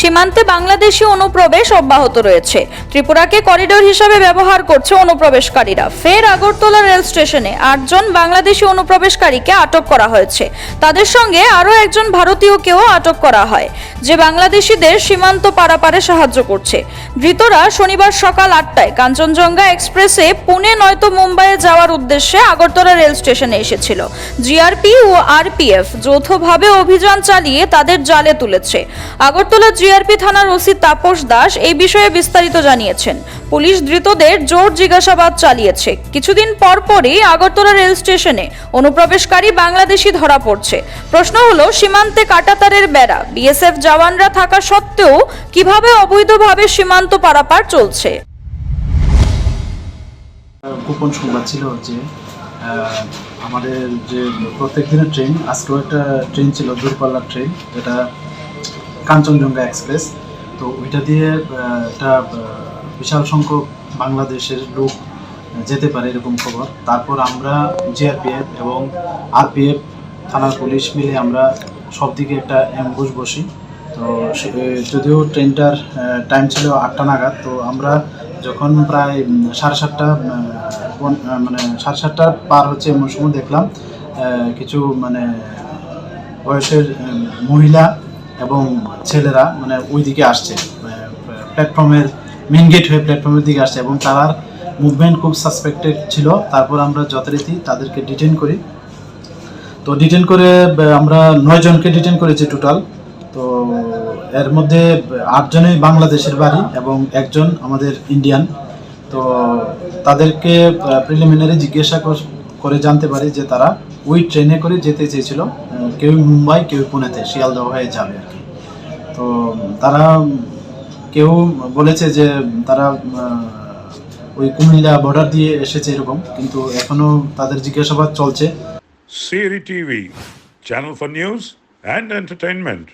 সীমান্তে বাংলাদেশি অনুপ্রবেশ অব্যাহত রয়েছে। ত্রিপুরাকে করিডোর হিসাবে ব্যবহার করছে অনুপ্রবেশকারীরা। ফের আগরতলা রেল স্টেশনে আটজন বাংলাদেশি অনুপ্রবেশকারীকে আটক করা হয়েছে। তাদের সঙ্গে আরও একজন ভারতীয়কেও আটক করা হয়, যে বাংলাদেশিদের সীমান্ত পারাপারে সাহায্য করছে। ধৃতরা শনিবার সকাল আটটায় কাঞ্চনজঙ্ঘা এক্সপ্রেসে পুনে নয়তো মুম্বাইয়ে যাওয়ার উদ্দেশ্যে আগরতলা রেল স্টেশনে এসেছিল। জিআরপি ও আরপিএফ যৌথভাবে অভিযান চালিয়ে তাদের জালে তুলেছে। আগরতলা জিআরপি থানার ওসি তাপস দাস এই বিষয়ে বিস্তারিত জানিয়েছেন। পুলিশ ধৃতদের জোর জিজ্ঞাসাবাদ চালিয়েছে। কিছুদিন পরপরই আগরতলা রেল স্টেশনে অনুপ্রবেশকারী বাংলাদেশি ধরা পড়ছে। প্রশ্ন হলো, সীমান্তে কাটাতারের বেড়া, বিএসএফ জওয়ানরা থাকা সত্ত্বেও কীভাবে অবৈধভাবে সীমান্ত পারাপার চলছে? গোপন সংবাদ ছিল যে আমাদের যে প্রত্যেক দিনের ট্রেন, আজকেও একটা ট্রেন ছিল, দূরপাল্লার ট্রেন, যেটা কাঞ্চনজঙ্ঘা এক্সপ্রেস। তো ওইটা দিয়ে একটা বিশাল সংখ্যক বাংলাদেশের লোক যেতে পারে এরকম খবর। তারপর আমরা জিআরপিএফ এবং আরপিএফ, থানার পুলিশ মিলে আমরা সব দিকে একটা অ্যাম্বুশ বসি। তো যদিও ট্রেনটার টাইম ছিল আটটা নাগাদ, তো আমরা যখন প্রায় সাড়ে সাতটা মানে সাড়ে সাতটা পার হচ্ছে এমন সময় দেখলাম কিছু মানে বয়সের মহিলা এবং ছেলেরা মানে ওই দিকে আসছে প্ল্যাটফর্মের মেন গেট হয়ে প্ল্যাটফর্মের দিকে আসছে এবং তার মুভমেন্ট খুব সাসপেক্টেড ছিল। তারপর আমরা যথারীতি তাদেরকে ডিটেন করি। তো ডিটেন করে আমরা নয় জনকে ডিটেন করেছি টোটাল তো এর মধ্যে আটজনই বাংলাদেশের বাড়ি এবং একজন আমাদের ইন্ডিয়ান তো তাদেরকে প্রিলিমিনারি জিজ্ঞাসা করে জানতে পারি যে তারা ওই ট্রেনে করে যেতে চেয়েছিল কেউ মুম্বাই, কেউ পুনেতে, শিয়ালদহ হয়ে যাবে আর কি তো, তারা, কেউ বলেছে যে তারা ওই কুমিল্লা বর্ডার দিয়ে এসেছে এরকম, কিন্তু এখনও তাদের জিজ্ঞাসাবাদ চলছে সিআরি TV channel for news and entertainment.